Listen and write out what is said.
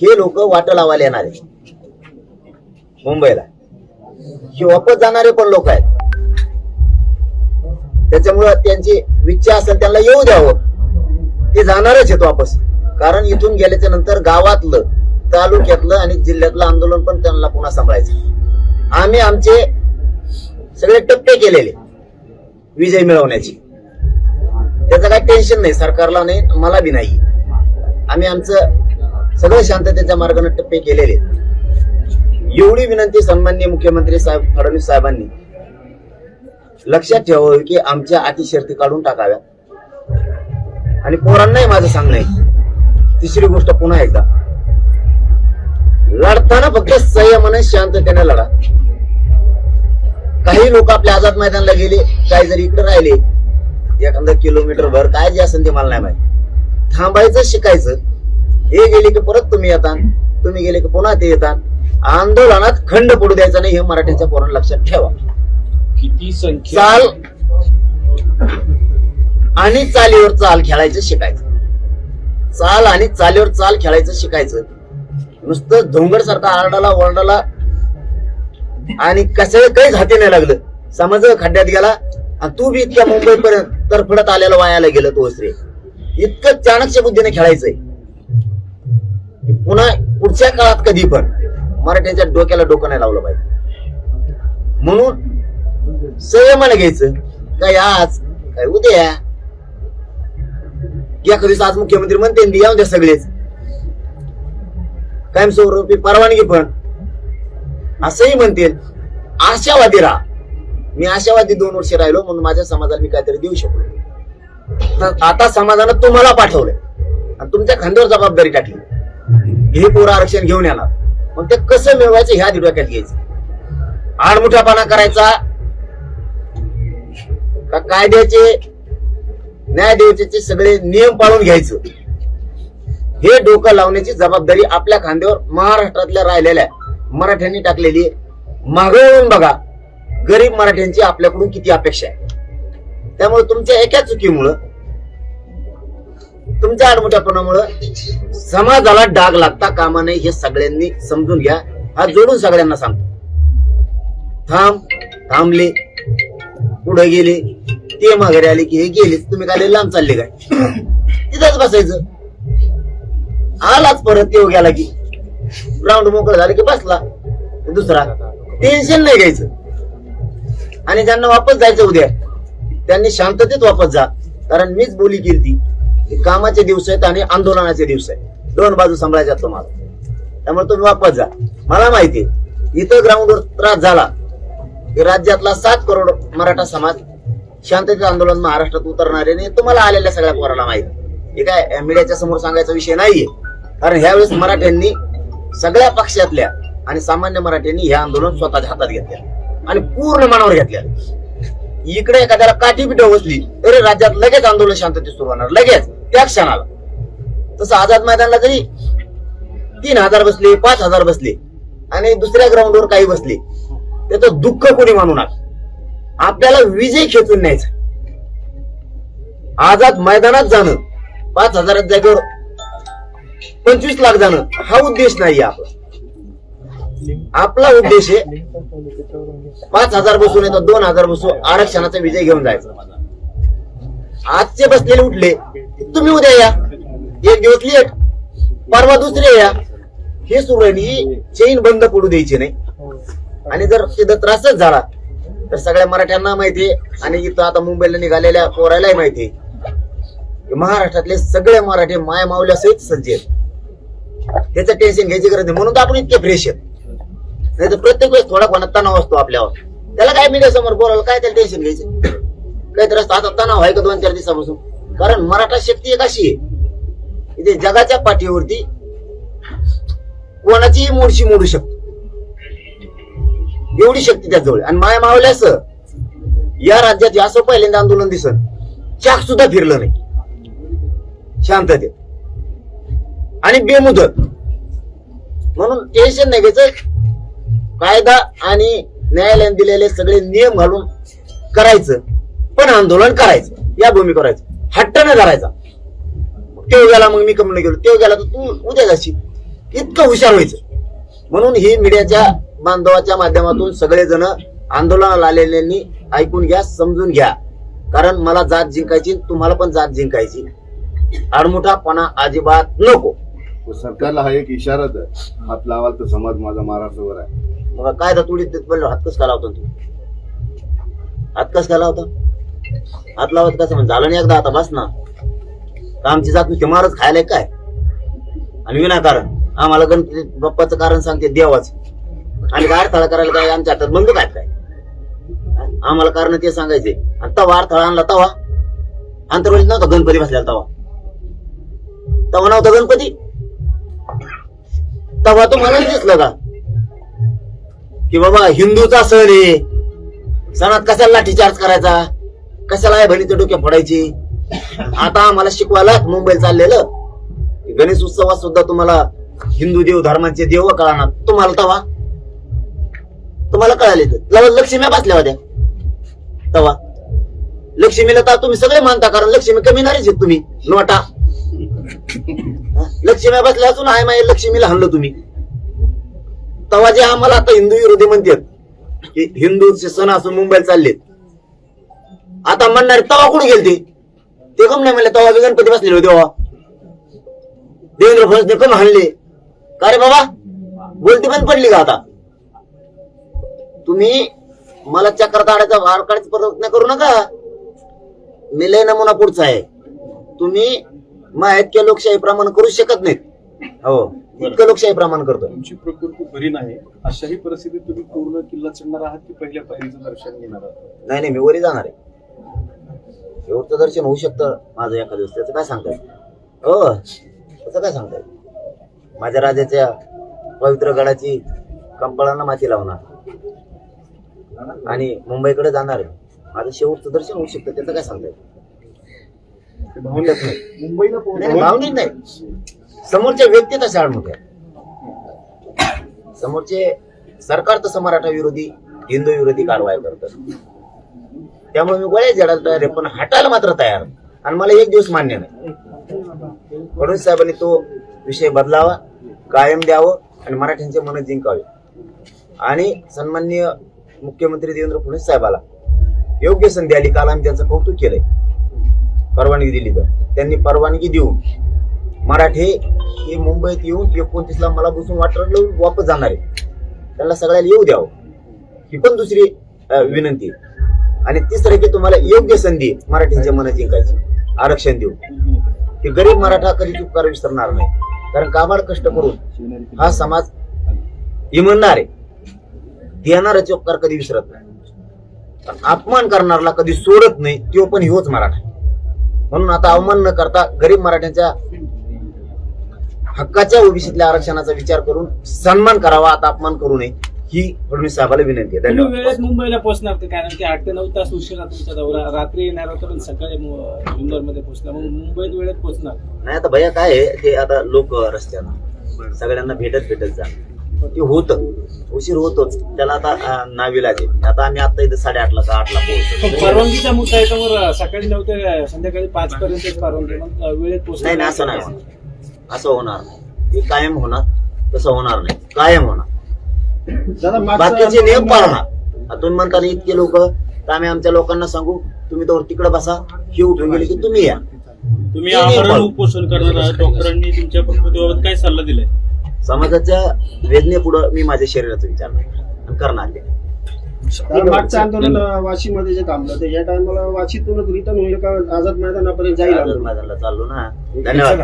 हे लोक वाट लावायला येणार आहे मुंबईला. हे वापस जाणारे पण लोक आहेत. त्याच्यामुळं त्यांची इच्छा असेल त्यांना येऊ द्यावं. ते जाणारच आहेत वापस. कारण इथून गेल्याच्यानंतर गावातलं तालुक्यातलं आणि जिल्ह्यातलं आंदोलन पण त्यांना पुन्हा सांभाळायचं आम्ही आमचे सगळे टप्पे केलेले विजय मिळवण्याची. त्याचं काही टेन्शन नाही सरकारला नाही मला बी नाही. आम्ही आमचं सगळं शांततेच्या मार्गाने टप्पे केलेले एवढी विनंती सन्माननीय मुख्यमंत्री साहेब फडणवीस साहेबांनी. लक्षात ठेवावी की आमच्या अटी शर्ती काढून टाकाव्या आणि पोरांनाही माझं सांगणं आहे. तिसरी गोष्ट पुन्हा एकदा. लढताना फक्त संयमाने शांततेने लढा. काही लोक आपल्या आझाद मैदानाला गेले काही जरी इकडे राहिले. एखादा किलोमीटर भर काय जे असेल ते मला नाही माहिती. थांबायचं शिकायचं. हे गेले की परत तुम्ही येतात तुम्ही गेले की पुन्हा ते येतात आंदोलनात खंड पडू द्यायचा नाही हे मराठ्यांच्या पोरांना लक्षात ठेवा. किती संख्या? चाल. आणि चालीवर चाल खेळायचं शिकायचं. चाल आणि चालीवर चाल खेळायचं शिकायचं. नुसतं धोंगड सारखा आरडाला ओरडाला आणि कशाला काहीच हाती नाही लागलं. समज खड्ड्यात गेला आणि तू बी इतक्या मुंबईपर्यंत तरफडत आलेला वायाला गेलं तू रे. इतकं चाणक्य बुद्धीने खेळायचंय. पुन्हा पुढच्या काळात कधी पण मराठ्यांच्या डोक्याला डोकं नाही लावलं पाहिजे. म्हणून संयमाला घ्यायचं. काय आज काय उद्या. या कधीच आज मुख्यमंत्री म्हणते या उद्या सगळेच. कायमस्वरूपी परवानगी पण. असंही म्हणतील आशावादी राहा. मी आशावादी दोन वर्ष राहिलो म्हणून माझ्या समाजाला मी काहीतरी देऊ शकलो. तर आता समाजानं तुम्हाला पाठवलंय. आणि तुमच्या खांद्यावर जबाबदारी टाकली. हे पोरं आरक्षण घेऊन येणार. मग ते कसं मिळवायचं ह्या डोक्यात घ्यायचं. आडमुठापणा करायचा. का कायद्याचे न्यायदेवतेचे सगळे नियम पाळून घ्यायचं. हे डोकं लावण्याची जबाबदारी आपल्या खांद्यावर महाराष्ट्रातल्या राहिलेल्या मराठ्यांनी टाकलेली मागवून बघा गरीब मराठ्यांची आपल्याकडून किती अपेक्षा आहे. त्यामुळे तुमच्या एका चुकीमुळं तुमच्या आडमुठ्यापणामुळं समाजाला डाग लागता कामा नये हे सगळ्यांनी समजून घ्या. हा जोडून सगळ्यांना सांगतो. थांब थांबले. पुढे गेले. ते माघारी आले की हे गेले तुम्ही काय लांब चालले काय? तिथंच बसायचं. आलाच परत येऊ गेला की. ग्राउंड मोकळं झालं की बसला. दुसरा. टेन्शन नाही घ्यायचं. आणि ज्यांना वापस जायचं उद्या त्यांनी शांततेत वापस जा. कारण मीच बोली केली ती. कामाचे दिवस आहेत आणि आंदोलनाचे दिवस आहेत. दोन बाजू सांभाळायच्या तुम्हाला. त्यामुळे तुम्ही वापस जा. मला माहिती इथं ग्राउंडवर त्रास झाला की राज्यातला सात करोड मराठा समाज शांततेचं आंदोलन महाराष्ट्रात उतरणार आहे आणि तुम्हाला आलेल्या सगळ्या पोराला माहिती हे काय मीडियाच्या समोर सांगायचा विषय नाहीये. कारण ह्यावेळेस मराठ्यांनी सगळ्या पक्षातल्या आणि सामान्य मराठ्यांनी हे आंदोलन स्वतःच्या हातात घेतलं. आणि पूर्ण मनावर घेतलं. इकडे एखाद्याला काठी पिठं बसली तरी राज्यात लगेच आंदोलन शांततेत सुरू होणार. लगेच. त्या क्षणाला. तसं आझाद मैदानला जरी तीन हजार बसले पाच हजार बसले आणि दुसऱ्या ग्राउंडवर काही बसले त्याचं दुःख कोणी मानू नका. आपल्याला विजय खेचून न्यायचा आझाद मैदानात जाणं पाच हजारात जागेवर पंचवीस लाख जाणं हा उद्देश नाहीये आपला. आपला उद्देश आहे पाच हजार बसून येतो दोन हजार बसू आरक्षणाचा विजय घेऊन जायचा. आजचे बसलेले उठले तुम्ही उद्या या. एक दिवस लेट परवा दुसरे या. हे सुरू आहे चेन बंद पडू द्यायची नाही. आणि जर तिथं त्रासच झाला तर सगळ्या मराठ्यांना माहितीये आणि इथं आता मुंबईला निघालेल्या पोरायलाही माहितीये महाराष्ट्रातले सगळे मराठी माय मावल्या सहित सज्ज आहेत. त्याचं टेन्शन घ्यायची गरज नाही. म्हणून तर आपण इतके फ्रेश आहेत. नाही तर प्रत्येक वेळेस थोडा कोणा तणाव असतो आपल्यावर. त्याला काय मीडिया समोर बोलायला काय त्याला टेन्शन घ्यायचं? काहीतरी असतं. आता तणाव आहे का दोन चार दिवसापासून? कारण मराठा शक्ती एक अशी आहे. इथे जगाच्या पाठीवरती कोणाचीही मोडशी मोडू शकतो. एवढी शक्ती त्याजवळ आणि माया मावल्यास या राज्यात असं पहिल्यांदा आंदोलन दिसत चाक सुद्धा फिरलं नाही. शांततेत. आणि बेमुदत. म्हणून टेन्शन नाही घ्यायचं. कायदा आणि न्यायालयाने दिलेले सगळे नियम घालून करायचं. पण आंदोलन करायचं. या भूमी करायचं हट्ट न करायचा तो गेला मग मी कमी गेलो तो गेला तर तू उद्या जाशील. इतकं हुशार व्हायचं. म्हणून ही मीडियाच्या बांधवाच्या माध्यमातून सगळेजण आंदोलनाला आलेल्यांनी ऐकून घ्या समजून घ्या. कारण मला जात जिंकायची तुम्हाला पण जात जिंकायची. आडमुठापणा अजिबात नको. सरकारला हा एक इशाराच आहे. हात लावाल तर समाज माझा महाराष्ट्रावर आहे. मग काय तर तुडी बोललो हात कस का लावतो तू? हात कस का लावतो? हात लावत कसं म्हणजे झालं नाही एकदा आता बस ना. तर आमची जात नुसती मारच खायला काय? आणि विनाकारण. आम्हाला गणपती बाप्पाचं कारण सांगते देवाच. आणि काय अडथळा करायला काय आमच्या हातात बंद काय काय? आम्हाला कारण ते सांगायचे. आणि तवा अडथळा आणला तवा. अंतर्वलीत नव्हता गणपती बसलेला तवा. तवा नव्हता गणपती. तवा तुम्हाला दिसलं का? की बाबा हिंदूचा सण आहे. सणात कशाला लाठीचार्ज करायचा? कशाला आहे बहिणीचे डोके फोडायची? आता आम्हाला शिकवायला मुंबईला चाललेलं. गणेश उत्सवात सुद्धा तुम्हाला हिंदू देव धर्माचे देव कळणार. तुम्हाला तवा? तुम्हाला कळाले लक्ष्मी बसल्या होत्या. तवा. लक्ष्मीला तर तुम्ही सगळे मानता कारण लक्ष्मी कमी नारीच आहेत तुम्ही. नोटा. लक्ष्मी बसल्या असून आय माय लक्ष्मीला हल्लो तुम्ही. तवा जे आम्हाला आता हिंदू विरोधी म्हणतात की हिंदूचे सण असून मुंबईला चाललेत. म्हणणारे तवा कुठे गेलते? ते कम नाही म्हणले तवा बी गणपती बसलेले होते तेव्हा देवेंद्र फडणवीस कम हाणले? का रे बाबा? बोलती बंद पडली का आता? तुम्ही मला चक्कर काढायचा वार काढायचा प्रयत्न करू नका. मी लय नमुना पुढचा आहे. तुम्ही माहितक्या लोकशाही प्रमाण करू शकत नाहीत. हो इतकं लोकशाही प्रमाण करतो तुमची प्रकृती बरी नाही. अशाही परिस्थितीत तुम्ही पूर्ण किल्ला चढणार आहात की पहिल्या पायरीचं दर्शन घेणार आहात? नाही नाही मी वरी जाणार आहे. एवढं दर्शन होऊ शकतं माझं एका दिवस. त्याचं काय सांगताय? हो. त्याचं काय सांगताय? माझ्या राजाच्या पवित्र गडाची कंपाळांना माती लावणार. आणि मुंबईकडे जाणार. आहे माझं शेवटचं दर्शन होऊ शकतं. त्याचं काय सांगताय? भावनिक नाही. मुंबईला नाही, नाही, भावनिक नाही. समोरच्या व्यक्ती तशा मोठ्या समोरचे सरकार तसं मराठा विरोधी हिंदू विरोधी कारवाई करतात. त्यामुळे मी गोळ्या जडायला तयार आहे पण हटायला मात्र तयार आणि मला एक दिवस मान्य नाही. फडणवीस साहेबांनी तो विषय बदलावा कायम द्यावं आणि मराठ्यांचे मन जिंकावे. आणि सन्माननीय मुख्यमंत्री देवेंद्र फडणवीस साहेबाला योग्य संधी आली काल आम्ही त्यांचं कौतुक केलंय. परवानगी दिली तर. त्यांनी परवानगी देऊन मराठे हे मुंबईत येऊन एकोणतीसला मला बसून वाटर वापस जाणार आहे. त्यांना सगळ्याला येऊ द्यावं. ही पण दुसरी विनंती आहे. आणि तिसरं की तुम्हाला योग्य संधी मराठीच्या मनात जिंकायची. आरक्षण देऊ की गरीब मराठा कधी उपकार विसरणार नाही. कारण काबाड कष्ट करून हा समाज इमानदार आहे. देणारा उपकार कधी विसरत नाही. अपमान करणारला कधी सोडत नाही तो पण ह्योच मराठा म्हणून आता अवमान न करता गरीब मराठ्यांच्या हक्काच्या ओबीसीतल्या आरक्षणाचा विचार करून सन्मान करावा आता अपमान करू नये. ही फडणवीस साहेबाला विनंती आहे. तुम्ही धन्यवाद. वेळेत मुंबईला पोहोचणार ते कारण की आठ ते नऊ तास उशिरा तुमचा दौरा. रात्री येणार होता पण सकाळी जुन्नरमध्ये पोहोचला मग मुंबईत वेळेत पोहोचणार. नाही आता भैया काय आहे ते आता लोक रस्त्यानं सगळ्यांना भेटत भेटत जा. ते होत. उशीर होतोच. त्याला आता अं, नाविलाज आहे आता आम्ही आता इथं साडेआठला का आठला पण पोहोचतो परवानगीचा मुद्दा आहे सकाळी नऊ ते संध्याकाळी पाच पर्यंत परवानगी. मग वेळेत नाही पोहोचणार नाही. असं नाही होणार. असं होणार नाही. ते कायम होणार तसं होणार नाही. कायम होणार. बाकीचे नियम पाळणार तुम्ही म्हणता ना इतके लोक तर आम्ही आमच्या लोकांना सांगू तुम्ही तर तिकडे बसा ही उठून गेली की तुम्ही या. तुम्ही आमरण उपोषण करणार आहात. डॉक्टरांनी तुमच्या प्रकृतीबाबत काय सल्ला दिलाय? समाजाच्या वेदनेपुढं मी माझ्या शरीराचा विचार आणि करणार मागचं आंदोलन वाशीमध्ये जे थांबलं ते या टायमाला वाशीतूनच रिटर्न होईल का? आझाद मैदानापर्यंत जाईल आझाद? मैदानाला चाललो ना. धन्यवाद.